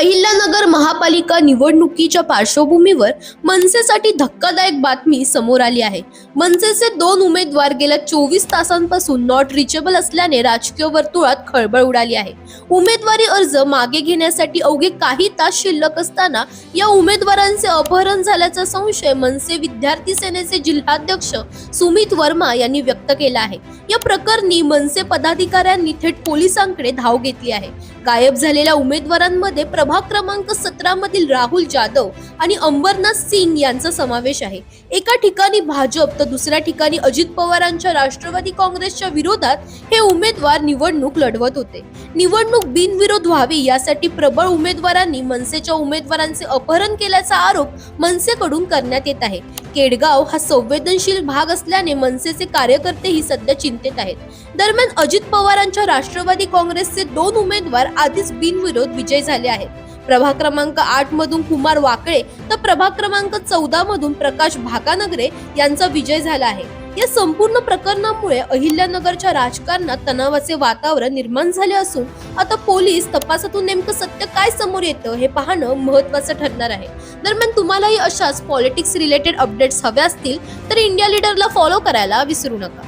अहिल्यानगर महापालिका निवडणुकीच्या पार्श्वभूमीवर मनसेसाठी धक्कादायक बातमी समोर आली आहे. मनसेचे दोन उमेदवार गेल्या चोवीस तासांपासून नॉट रिचेबल असल्याने राजकीय वर्तुळात खळबळ उडाली आहे. उमेदवारी अर्ज मागे घेण्यासाठी अवघे काही तास शिल्लक असताना या उमेदवारांचे अपहरण झाल्याचा संशय मनसे विद्यार्थी सेनेचे जिल्हाध्यक्ष सुमित वर्मा यांनी व्यक्त केला आहे. या प्रकरणी मनसे पदाधिकाऱ्यांनी थेट पोलिसांकडे धाव घेतली आहे. गायब झालेल्या उमेदवारांमध्ये प्रभाग क्रमांक सतरा मधील राहुल जाधव आणि अंबरनाथ सिंग यांचा समावेश आहे. एका ठिकाणी भाजप तर दुसऱ्या ठिकाणी अजित पवारांच्या राष्ट्रवादी काँग्रेसच्या विरोधात हे उमेदवार निवडणूक लढवत होते. निवडणूक बिनविरोध व्हावी यासाठी प्रबळ उमेदवारांनी मनसेच्या उमेदवारांचे अपहरण केल्याचा आरोप मनसेकडून करण्यात येत आहे. केडगाव हा संवेदनशील भाग असल्याने मनसेचे कार्यकर्तेही सध्या चिंतेत आहेत. दरम्यान अजित पवारांच्या राष्ट्रवादी काँग्रेसचे दोन उमेदवार आधीच बिनविरोध विजय झाले आहेत. प्रभाग क्रमांक आठ मधून कुमार वाकळे तर प्रभाग क्रमांक चौदा मधून प्रकाश भाकानगरे यांचा विजय झाला आहे. या संपूर्ण प्रकरणामुळे अहिल्यानगरच्या राजकारणात तणावाचे वातावरण निर्माण झाले असून आता पोलीस तपासातून नेमकं सत्य काय समोर येतं हे पाहणं महत्वाचं ठरणार आहे. दरम्यान तुम्हालाही अशाच पॉलिटिक्स रिलेटेड अपडेट्स हव्या असतील तर इंडिया लीडरला फॉलो करायला विसरू नका.